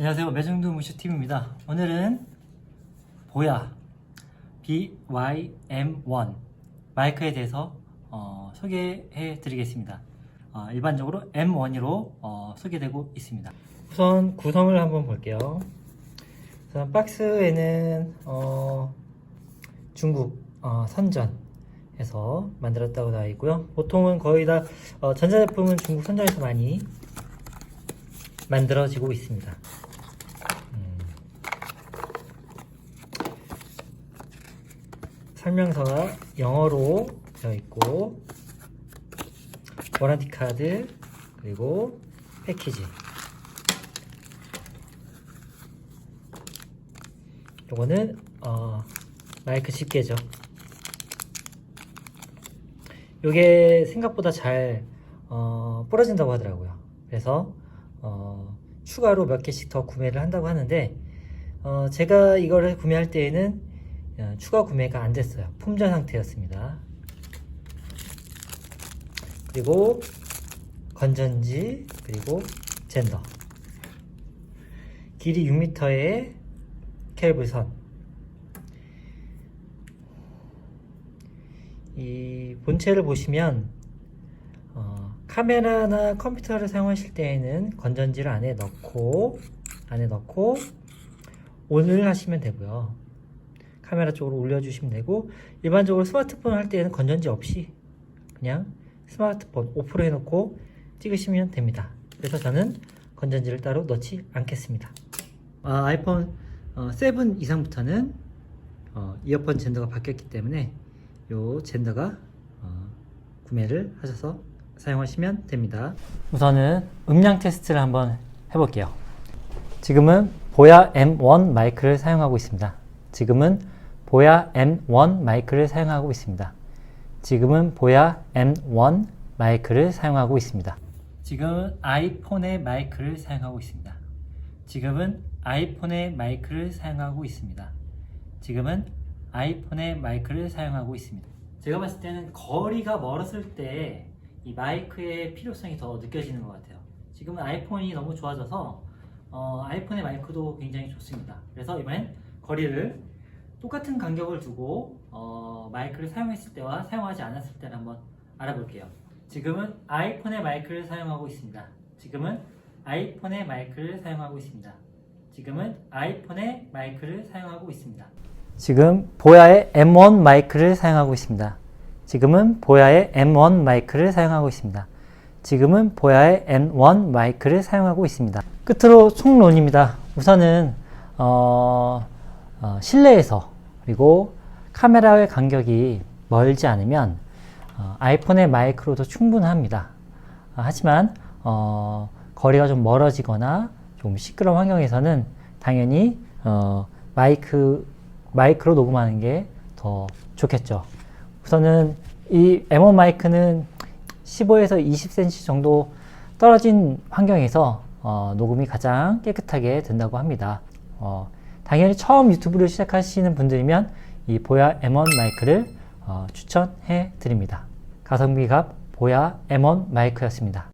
안녕하세요. 매중두 무슈팀입니다. 오늘은 보야 BYM1 마이크에 대해서 어, 소개해 드리겠습니다. 어, 일반적으로 M1으로 어, 소개되고 있습니다. 우선 구성을 한번 볼게요. 우선 박스에는 어, 중국 어, 선전에서 만들었다고 나와 있고요. 보통은 거의 다 어, 전자제품은 중국 선전에서 많이 만들어지고 있습니다. 설명서가 영어로 되어 있고 워런티 카드 그리고 패키지. 요거는 어, 마이크 집게죠. 요게 생각보다 잘 어, 부러진다고 하더라고요. 그래서 어, 추가로 몇 개씩 더 구매를 한다고 하는데 어, 제가 이거를 구매할 때에는 어, 추가 구매가 안 됐어요. 품절 상태였습니다. 그리고 건전지 그리고 젠더 길이 6m의 케이블선 이 본체를 보시면 어, 카메라나 컴퓨터를 사용하실 때에는 건전지를 안에 넣고 안에 넣고 온을 하시면 되고요. 카메라 쪽으로 올려주시면 되고 일반적으로 스마트폰 할 때는 건전지 없이 그냥 스마트폰 오프로 해놓고 찍으시면 됩니다. 그래서 저는 건전지를 따로 넣지 않겠습니다. 아, 아이폰 어, 7 이상부터는 어, 이어폰 젠더가 바뀌었기 때문에 요 젠더가 어, 구매를 하셔서 사용하시면 됩니다. 우선은 음량 테스트를 한번 해볼게요. 지금은 보야 M1 마이크를 사용하고 있습니다. 지금은 보야 M1 마이크를 사용하고 있습니다. 지금은 보야 M1 마이크를 사용하고 있습니다. 지금은 아이폰의 마이크를 사용하고 있습니다. 지금은 아이폰의 마이크를 사용하고 있습니다. 지금은 아이폰의 마이크를 사용하고 있습니다. 제가 봤을 때는 거리가 멀었을 때 이 마이크의 필요성이 더 느껴지는 것 같아요. 지금은 아이폰이 너무 좋아져서 어, 아이폰의 마이크도 굉장히 좋습니다. 그래서 이번엔 거리를 똑같은 간격을 두고 어, 마이크를 사용했을 때와 사용하지 않았을 때를 한번 알아볼게요. 지금은 아이폰의 마이크를 사용하고 있습니다. 지금은 아이폰의 마이크를 사용하고 있습니다. 지금은 아이폰의 마이크를 사용하고 있습니다. 지금 보야의 M1 마이크를 사용하고 있습니다. 지금은 보야의 M1 마이크를 사용하고 있습니다. 지금은 보야의 M1 마이크를 사용하고 있습니다. 끝으로 총론입니다. 우선은 어, 어, 실내에서 그리고 카메라의 간격이 멀지 않으면 어, 아이폰의 마이크로도 충분합니다. 아, 하지만 어, 거리가 좀 멀어지거나 좀 시끄러운 환경에서는 당연히 어, 마이크 마이크로 녹음하는 게 더 좋겠죠. 우선은 이 M1 마이크는 15에서 20cm 정도 떨어진 환경에서 어, 녹음이 가장 깨끗하게 된다고 합니다. 어, 당연히 처음 유튜브를 시작하시는 분들이면 이 보야 M1 마이크를 어, 추천해 드립니다. 가성비 값 보야 M1 마이크였습니다.